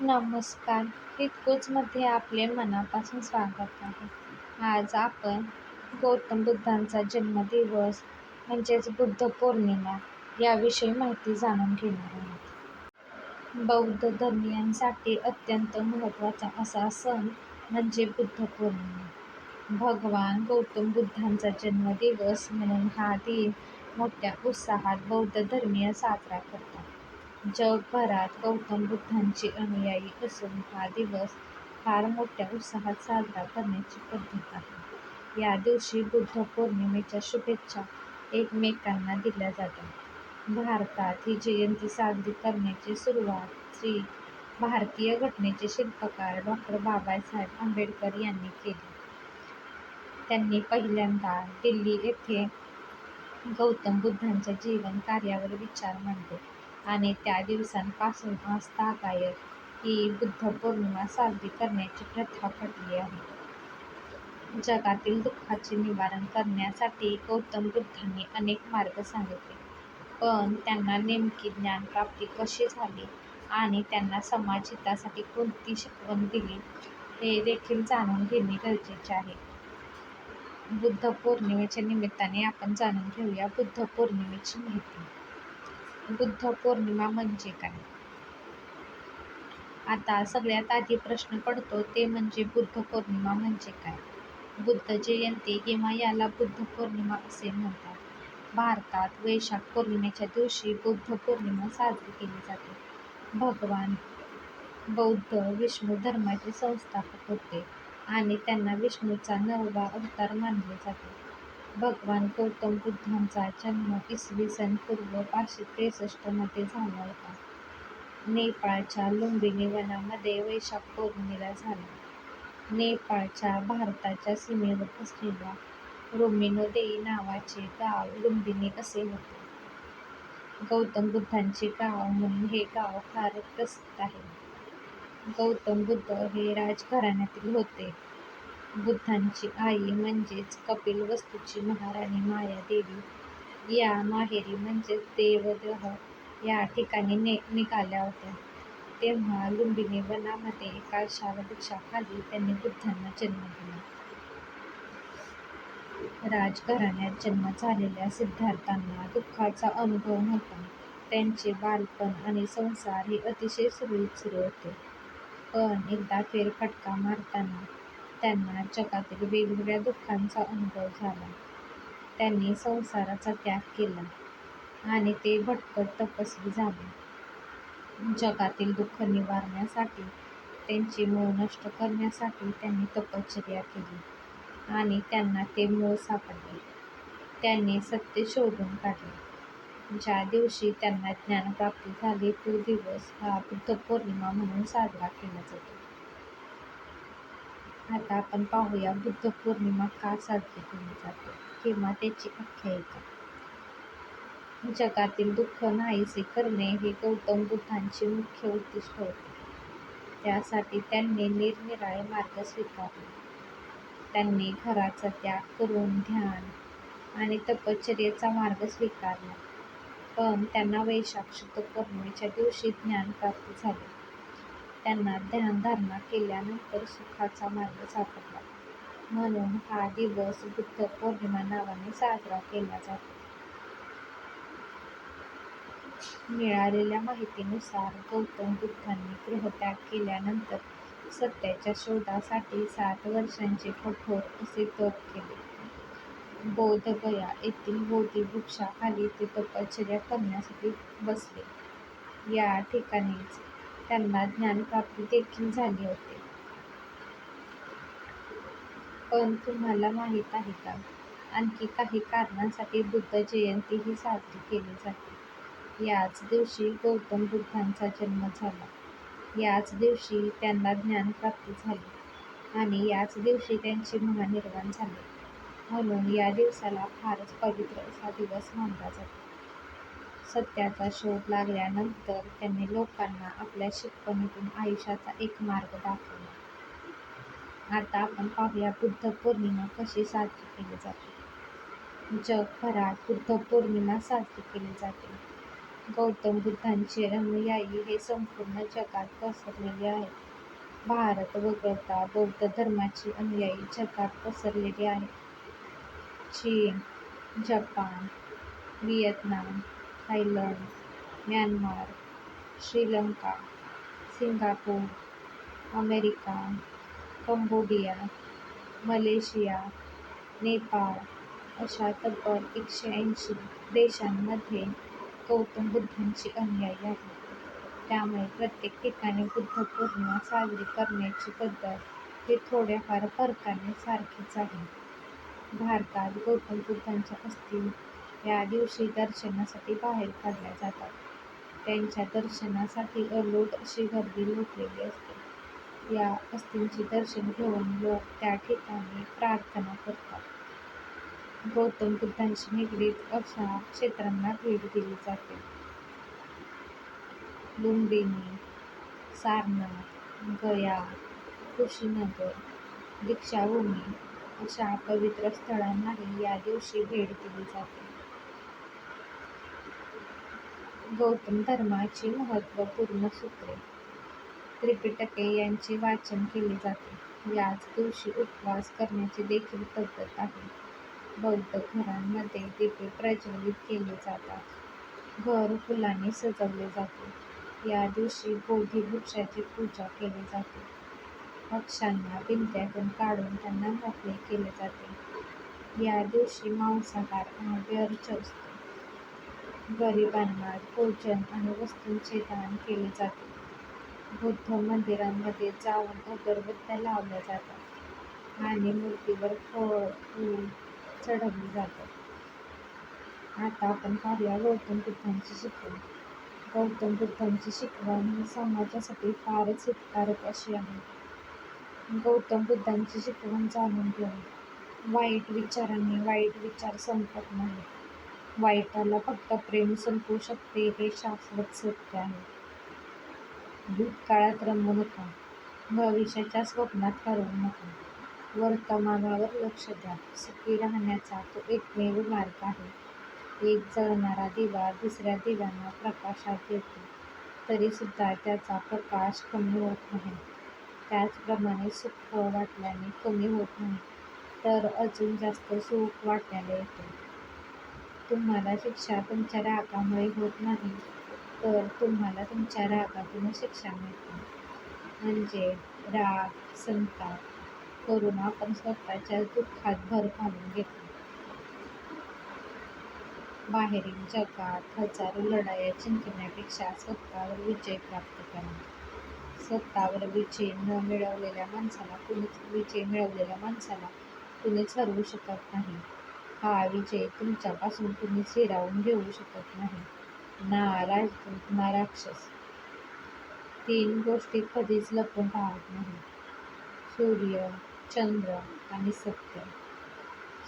नमस्कार. हितगुजमध्ये आपले मनापासून स्वागत आहे. आज आपण गौतम बुद्धांचा जन्मदिवस म्हणजेच बुद्ध पौर्णिमा याविषयी माहिती जाणून घेणार आहोत. बौद्ध धर्मियांसाठी अत्यंत महत्त्वाचा असा सण म्हणजे बुद्ध पौर्णिमा. भगवान गौतम बुद्धांचा जन्मदिवस म्हणून हा दिन मोठ्या उत्साहात बौद्ध धर्मीय साजरा करतात. जगभरात गौतम बुद्धांचे अनुयायी असून हा दिवस फार मोठ्या उत्साहात साजरा करण्याची पद्धत आहे. या दिवशी बुद्ध पौर्णिमेच्या शुभेच्छा एकमेकांना दिल्या जातात. भारतात ही जयंती साजरी करण्याची सुरुवात श्री भारतीय घटनेचे शिल्पकार डॉक्टर बाबासाहेब आंबेडकर यांनी केली. त्यांनी पहिल्यांदा दिल्ली येथे गौतम बुद्धांच्या जीवन कार्यावर विचार मांडले. आणि त्या दिवसांपासून आस्थागायक ही बुद्ध पौर्णिमा साजरी करण्याची प्रथा पडली आहे. जगातील दुःखाचे निवारण करण्यासाठी गौतम बुद्धांनी अनेक मार्ग सांगितले पण त्यांना नेमकी ज्ञानप्राप्ती कशी झाली आणि त्यांना समाज हितासाठी कोणती शिकवण दिली हे देखील जाणून घेणे गरजेचे आहे. बुद्ध पौर्णिमेच्या निमित्ताने आपण जाणून घेऊया बुद्ध पौर्णिमेची माहिती. बुद्ध पौर्णिमा म्हणजे काय? आता सगळ्यात आधी प्रश्न पडतो ते म्हणजे बुद्ध पौर्णिमा म्हणजे काय? बुद्ध जयंती किंवा याला बुद्ध पौर्णिमा असे म्हणतात. भारतात वैशाख पौर्णिमेच्या दिवशी बुद्ध पौर्णिमा साजरी केली जाते. भगवान बौद्ध विष्णू धर्माचे संस्थापक होते आणि त्यांना विष्णूचा नववा अवतार मानले जाते. भगवान गौतम बुद्धांचा जन्म इसवी सन पूर्व पाचशे त्रेसष्टमध्ये झाला होता. नेपाळच्या लुंबिनी वनामध्ये वैशाख पौर्णिमेला झाला. नेपाळच्या भारताच्या सीमेवर असलेल्या रोमिनोदेई नावाचे गाव लुंबिनी असे होते. गौतम बुद्धांचे गाव म्हणून हे गाव फार प्रसिद्ध आहे. गौतम बुद्ध हे राजघराण्यातील होते. बुद्धांची आई म्हणजेच कपिलवस्तूची महाराणी मायादेवी या माहेरी म्हणजेच देवदह या ठिकाणी ने निघाल्या होत्या. तेव्हा लुंबिनी वनामध्ये एका वृक्षाखाली त्यांनी बुद्धांना जन्म दिला. राजघराण्यात जन्म झालेल्या सिद्धार्थांना दुःखाचा अनुभव नव्हता. त्यांचे बालपण आणि संसार हे अतिशय सुरळीत सुरू होते. पण एकदा फेरफटका मारताना त्यांना जगातील वेगवेगळ्या दुःखांचा अनुभव झाला. त्यांनी संसाराचा त्याग केला आणि ते भटकत तपस्वी झाले. जगातील दुःख निवारण्यासाठी त्यांचे मूळ नष्ट करण्यासाठी त्यांनी तपश्चर्या केली आणि त्यांना ते मूळ सापडले. त्यांनी सत्य शोधून काढले. ज्या दिवशी त्यांना ज्ञानप्राप्ती झाली तो दिवस हा बुद्ध पौर्णिमा म्हणून साजरा केला जातो. आता आपण पाहूया बुद्ध पौर्णिमा का साजरी केली जाते किंवा त्याची आख्यायिका. जगातील दुःख नाहीसे करणे हे गौतम बुद्धांचे मुख्य उद्दिष्ट होते. त्यासाठी त्यांनी निरनिराळे मार्ग स्वीकारले. त्यांनी घराचा त्याग करून ध्यान आणि तपश्चर्येचा मार्ग स्वीकारला. पण त्यांना वैशाख शुद्ध पौर्णिमेच्या दिवशी ज्ञानप्राप्ती झाले. त्यांना ध्यानधारणा केल्यानंतर सुखाचा मार्ग सापडला. म्हणून हा दिवस बुद्ध पौर्णिमा नावाने साजरा केला जातो. मिळालेल्या माहितीनुसार गौतम बुद्धांनी गृहत्याग केल्यानंतर सत्याच्या शोधासाठी सात वर्षांचे कठोर असे तप केले. बोधगया येथील बोधी वृक्षाखाली ते तपश्चर्या करण्यासाठी बसले. या ठिकाणीच त्यांना ज्ञानप्राप्ती देखील झाली होती. पण तुम्हाला माहीत आहे का? आणखी काही कारणांसाठी बुद्ध जयंती ही साजरी केली जाते. याच दिवशी गौतम बुद्धांचा जन्म झाला. याच दिवशी त्यांना ज्ञानप्राप्ती झाली आणि याच दिवशी त्यांचे महानिर्वाण झाले. म्हणून या दिवसाला फारच पवित्र असा दिवस मानला जातो. सत्याचा शोध लागल्यानंतर त्यांनी लोकांना आपल्या शिकवणीतून आयुष्याचा एक मार्ग दाखवला आता आपण पाहूया बुद्ध पौर्णिमा कशी साजरी केली जाते जगभरात बुद्ध पौर्णिमा साजरी केली जाते गौतम बुद्धांचे अनुयायी हे संपूर्ण जगात पसरलेले आहेत. भारत वगळता बौद्ध धर्माचे अनुयायी जगात पसरलेले आहेत. चीन, Japan, Vietnam, Thailand, Myanmar, Sri Lanka, Singapore, America, Cambodia, Malaysia, Nepal अशा तब्बल एकशे ऐंशी देशांमध्ये गौतम बुद्धांची अनुयायी आहेत. त्यामुळे प्रत्येक ठिकाणी बुद्ध पौर्णिमा साजरी करण्याची पद्धत ही थोड्याफार फरकाने सारखीच आहे. भारतात गौतम बुद्धांच्या अस्थि या दिवशी दर्शनासाठी बाहेर काढल्या जातात. त्यांच्या दर्शनासाठी अलोट अशी गर्दी लोटलेली असते. या अस्थींचे दर्शन घेऊन लोक त्या ठिकाणी प्रार्थना करतात. गौतम बुद्धांशी निगडीत अशा क्षेत्रांना भेट दिली जाते. लुंबिनी, सारनाथ, गया, कुशीनगर, दीक्षाभूमी अशा पवित्र स्थळांनाही या दिवशी भेट दिली जाते. गौतम धर्माची महत्त्वपूर्ण सूत्रे. त्रिपिटके यांचे वाचन केले जाते. याच दिवशी उपवास करण्याची देखील पद्धत आहे. बौद्ध घरांमध्ये दिवे प्रज्वलित केले जातात. घर फुलांनी सजवले जाते. या दिवशी बोधी वृक्षाची पूजा केली जाते. पक्ष्यांना बिंद्यातून काढून त्यांना मोकळे केले जाते. या दिवशी मांसाहार अवर्ज्य असतो. गरिबांना भोजन आणि वस्तूंचे दान केले जाते. बुद्ध मंदिरांमध्ये जाऊन अगरबत्त्या लावल्या जातात आणि मूर्तीवर फळ, फूल चढवली जातात. आता आपण पाहूया गौतम बुद्धांची शिकवण. गौतम बुद्धांची शिकवण ही समाजासाठी फारच हितकारक अशी आहे. गौतम बुद्धांची शिकवण जाणून घेऊन वाईट विचारांनी वाईट विचार संपत नाही वाईटाला फक्त प्रेम संपवू शकते हे शाश्वत सत्य आहे. भूतकाळात रमू नका. भविष्याच्या स्वप्नात हरवू नका. वर्तमानावर लक्ष द्या. सुखी राहण्याचा तो एकमेव मार्ग आहे. एक जळणारा दिवा दुसऱ्या दिव्यांना प्रकाशात येतो तरीसुद्धा त्याचा प्रकाश कमी होत नाही. त्याचप्रमाणे सुख वाटल्याने कमी होत नाही, तर अजून जास्त सुख वाटायला येते. तुम्हाला शिक्षा तुमच्या रागामुळे होत नाही, तर तुम्हाला तुमच्या रागातूनच शिक्षा मिळते. म्हणजे राग, संताप करून आपण स्वतःच्या दुःखात भर घालून घेतो. बाहेरील जगात हजारो लढाया जिंकण्यापेक्षा स्वतःवर विजय प्राप्त करा. स्वतःवर विजय न मिळवलेल्या माणसाला कुणीच विजय मिळवलेल्या माणसाला कुणीच हरवू शकत नाही. हा विजय तुमच्यापासून तुम्ही हिरावून घेऊ शकत नाही. ना राजदूत ना राक्षस. तीन गोष्टी कधीच लपून राहत नाही सूर्य, चंद्र आणि सत्य.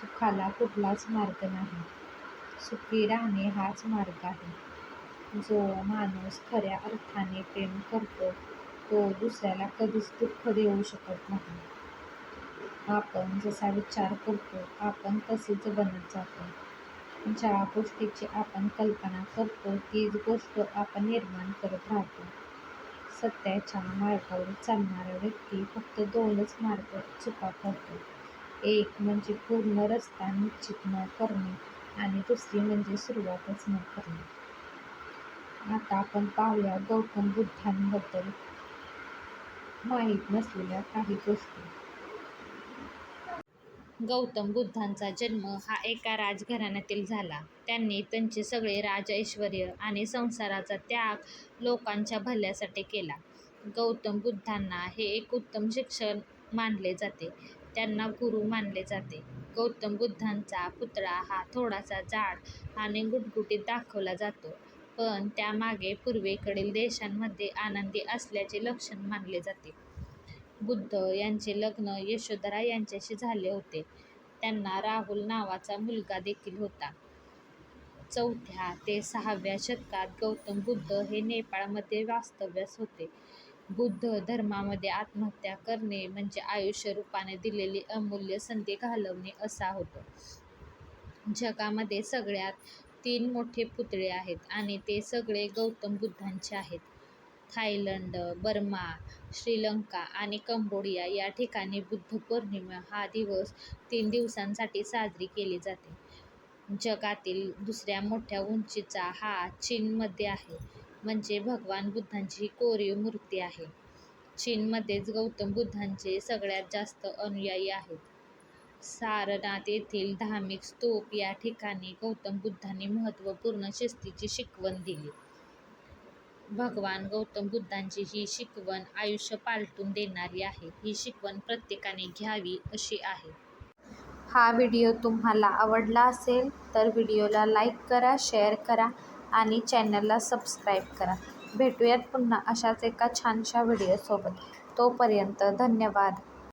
सुखाला कुठलाच मार्ग नाही. सुखी राहणे हाच मार्ग आहे. जो माणूस खऱ्या अर्थाने प्रेम करतो तो दुसऱ्याला कधीच दुःख देऊ शकत नाही. आपण जसा विचार करतो आपण तसेच बनत जातो. ज्या गोष्टीची आपण कल्पना करतो तीच गोष्ट आपण निर्माण करत राहतो. सत्याच्या मार्गावर चालणारा व्यक्ती फक्त दोनच मार्ग चुका करतो. एक म्हणजे पूर्ण रस्ता निश्चित न करणे आणि दुसरी म्हणजे सुरुवातच न करणे. आता आपण पाहूया गौतम बुद्धांबद्दल माहीत नसलेल्या काही गोष्टी. गौतम बुद्धांचा जन्म हा एका राजघराण्यातील झाला. त्यांनी त्यांचे सगळे राजऐश्वर्य आणि संसाराचा त्याग लोकांच्या भल्यासाठी केला. गौतम बुद्धांना हे एक उत्तम शिक्षक मानले जाते. त्यांना गुरु मानले जाते. गौतम बुद्धांचा पुतळा हा थोडासा जाड आणि गुटगुटीत दाखवला जातो. पण त्यामागे पूर्वेकडील देशांमध्ये आनंदी असल्याचे लक्षण मानले जाते. बुद्ध यांचे लग्न यशोधरा यांच्याशी झाले होते. त्यांना राहुल नावाचा मुलगा देखील होता. चौथ्या ते सहाव्या शतकात गौतम बुद्ध हे नेपाळमध्ये वास्तव्यास होते. बुद्ध धर्मामध्ये आत्महत्या करणे म्हणजे आयुष्य रूपाने दिलेली अमूल्य संधी घालवणे असा होतो. जगामध्ये सगळ्यात तीन मोठे पुतळे आहेत आणि ते सगळे गौतम बुद्धांचे आहेत. थायलंड, बर्मा, श्रीलंका आणि कंबोडिया या ठिकाणी बुद्ध पौर्णिमा हा दिवस तीन दिवसांसाठी साजरी केली जाते. जगातील दुसऱ्या मोठ्या उंचीचा हा चीनमध्ये आहे. म्हणजे भगवान बुद्धांची कोरीव मूर्ती आहे. चीनमध्येच गौतम बुद्धांचे सगळ्यात जास्त अनुयायी आहेत. सारनाथ येथील धार्मिक स्तूप या ठिकाणी गौतम बुद्धांनी महत्त्वपूर्ण शिस्तीची शिकवण दिली. भगवान गौतम बुद्धांची ही शिकवण आयुष्य पालटून देणारी आहे. ही शिकवण प्रत्येकाने घ्यावी अशी आहे. हा व्हिडिओ तुम्हाला आवडला असेल तर व्हिडिओला लाईक करा, शेअर करा आणि चॅनलला सबस्क्राईब करा. भेटूयात पुन्हा अशाच एका छानशा व्हिडिओसोबत. तोपर्यंत धन्यवाद.